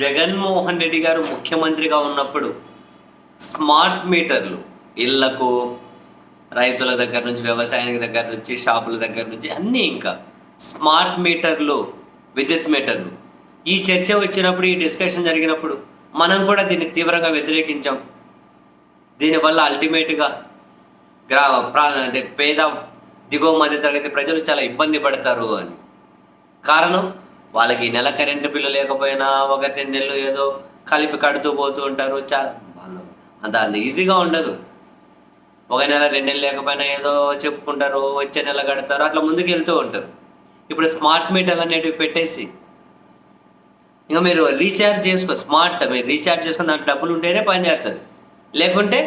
జగన్మోహన్ రెడ్డి గారు ముఖ్యమంత్రిగా ఉన్నప్పుడు స్మార్ట్ మీటర్లు ఇళ్ళకు రైతుల దగ్గర నుంచి వ్యవసాయానికి దగ్గర నుంచి షాపుల దగ్గర నుంచి అన్నీ ఇంకా స్మార్ట్ మీటర్లు విద్యుత్ మీటర్లు. ఈ చర్చ వచ్చినప్పుడు ఈ డిస్కషన్ జరిగినప్పుడు మనం కూడా దీన్ని తీవ్రంగా వ్యతిరేకించాం. దీనివల్ల అల్టిమేట్గా గ్రా ప్రా అదే పేద దిగువ మధ్య తరగతి ప్రజలు చాలా ఇబ్బంది పడతారు అని. కారణం? వాళ్ళకి నెల కరెంటు బిల్లు లేకపోయినా ఒక రెండు నెలలు ఏదో కలిపి కడుతూ పోతూ ఉంటారు. చాలా వాళ్ళు అంత అంత ఈజీగా ఉండదు. ఒక నెల రెండు నెలలు లేకపోయినా ఏదో చెప్పుకుంటారు వచ్చే నెల కడతారు అట్లా ముందుకు వెళ్తూ ఉంటారు. ఇప్పుడు స్మార్ట్ మీటర్లు అనేటివి పెట్టేసి ఇంకా మీరు రీఛార్జ్ చేసుకో స్మార్ట్ మీరు రీఛార్జ్ చేసుకుని దాంట్లో డబ్బులు ఉంటేనే పని చేస్తుంది లేకుంటే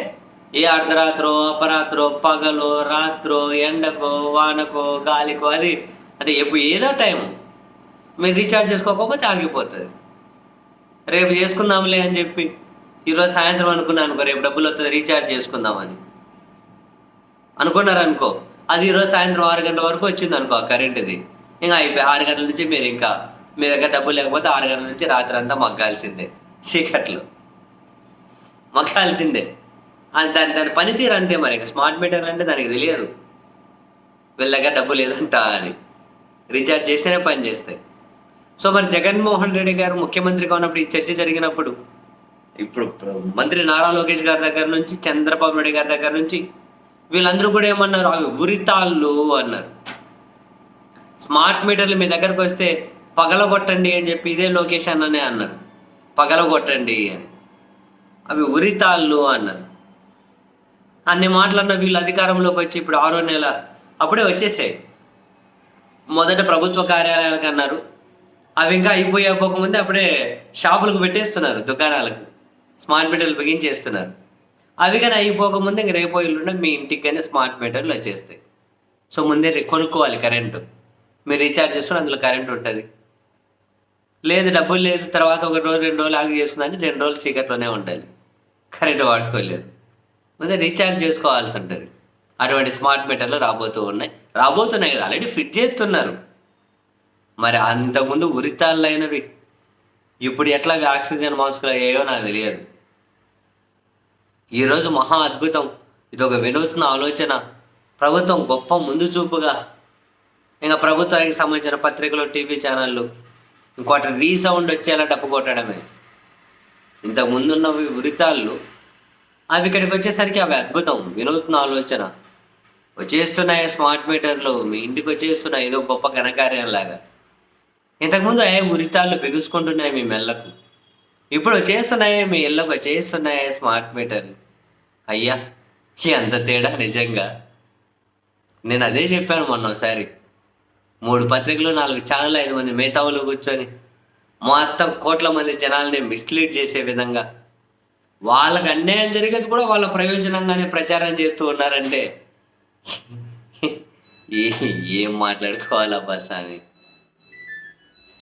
ఏ అర్ధరాత్రో అపరాత్రో పగలో రాత్రో ఎండకో వానకో గాలికో అది అంటే ఎప్పుడు ఏదో టైం మీరు రీఛార్జ్ చేసుకోకపోతే ఆగిపోతుంది. రేపు చేసుకుందాంలే అని చెప్పి ఈరోజు సాయంత్రం అనుకున్నాను అనుకో రేపు డబ్బులు వస్తుంది రీఛార్జ్ చేసుకుందామని. అనుకున్నారు అనుకో. అది ఈరోజు సాయంత్రం ఆరు గంటల వరకు వచ్చింది అనుకో ఆ కరెంటుది. ఇంకా అయిపోయి ఆరు గంటల నుంచి మీరు ఇంకా మీ దగ్గర డబ్బులు లేకపోతే ఆరు గంటల నుంచి రాత్రి అంతా మగ్గాల్సిందే. చీకట్లు. మగ్గాల్సిందే. అది దాని దాని పనితీరు అంతే మరి స్మార్ట్ మీటర్ అంటే దానికి తెలియదు. వీళ్ళ దగ్గర డబ్బు లేదంట అని. రీఛార్జ్ చేస్తేనే పని చేస్తాయి. సో మరి జగన్మోహన్ రెడ్డి గారు ముఖ్యమంత్రిగా ఉన్నప్పుడు ఈ చర్చ జరిగినప్పుడు ఇప్పుడు మంత్రి నారా లోకేష్ గారి దగ్గర నుంచి చంద్రబాబు నాయుడు గారి దగ్గర నుంచి వీళ్ళందరూ కూడా ఏమన్నారు? అవి ఉరితాళ్ళు అన్నారు. స్మార్ట్ మీటర్లు మీ దగ్గరకు వస్తే పగలగొట్టండి అని చెప్పి ఇదే లోకేష్ అన్ననే అన్నారు. పగలగొట్టండి అని. అవి ఉరితాళ్ళు అన్నారు. అన్ని మాటలన్న వీళ్ళు అధికారంలోకి వచ్చి ఇప్పుడు ఆరో నెల అప్పుడే వచ్చేసాయి. మొదట ప్రభుత్వ కార్యాలయాలకు అన్నారు. అవి ఇంకా అయిపోయే పోకముందే అప్పుడే షాపులకు పెట్టేస్తున్నారు దుకాణాలకు. స్మార్ట్ మీటర్లు బిగించేస్తున్నారు. అవి కానీ అయిపోకముందే ఇంక రేపు ఎల్లుండి మీ ఇంటికి కానీ స్మార్ట్ మీటర్లు వచ్చేస్తాయి. సో ముందే కొనుక్కోవాలి కరెంటు. మీరు రీఛార్జ్ చేసుకుని అందులో కరెంట్ ఉంటుంది. లేదు డబ్బులు లేదు తర్వాత ఒక రోజు రెండు రోజులు ఆగి చేసుకుందంటే రెండు రోజులు చీకట్లోనే ఉండాలి కరెంటు వాడుకోలేదు. ముందే రీఛార్జ్ చేసుకోవాల్సి ఉంటుంది. అటువంటి స్మార్ట్ మీటర్లు రాబోతూ ఉన్నాయి. రాబోతున్నాయి కదా ఆల్రెడీ ఫిట్ చేస్తున్నారు మరి అంతకుముందు ఉరితాళ్ళు అయినవి ఇప్పుడు ఎట్లా ఆక్సిజన్ మాస్కులు అయ్యాయో నాకు తెలియదు. ఈరోజు మహా అద్భుతం. ఇది ఒక వినూత్న ఆలోచన. ప్రభుత్వం గొప్ప ముందు చూపుగా. ఇంకా ప్రభుత్వానికి సంబంధించిన పత్రికలు టీవీ ఛానళ్ళు. ఇంకోటి రీసౌండ్ వచ్చేలా డప్పు కొట్టడమే. ఇంతకు ముందున్నవి ఉరితాళ్ళు. అవి ఇక్కడికి వచ్చేసరికి అవి అద్భుతం. వినూత్న ఆలోచన. వచ్చేస్తున్నాయి స్మార్ట్ మీటర్లు. మీ ఇంటికి వచ్చేస్తున్నాయి. ఏదో గొప్ప ఘనకార్యం లాగా ఇంతకుముందు అయ్యే ఉరితాళ్ళు బిగుసుకుంటున్నాయి మీ మెల్లకు ఇప్పుడు వచ్చేస్తున్నాయి మీ ఇళ్ళకు వచ్చేస్తున్నాయి స్మార్ట్ మీటర్ అయ్యా ఎంత తేడా నిజంగా. నేను అదే చెప్పాను మొన్న ఒకసారి. మూడు పత్రికలు నాలుగు ఛానల్ ఐదు మంది మేధావులు కూర్చొని మొత్తం కోట్ల మంది జనాల్ని మిస్లీడ్ చేసే విధంగా. వాళ్ళకి అన్యాయం జరిగేది కూడా వాళ్ళ ప్రయోజనంగానే ప్రచారం చేస్తూ ఉన్నారంటే. ఏ- ఏం మాట్లాడుకోవాలా బస్ అని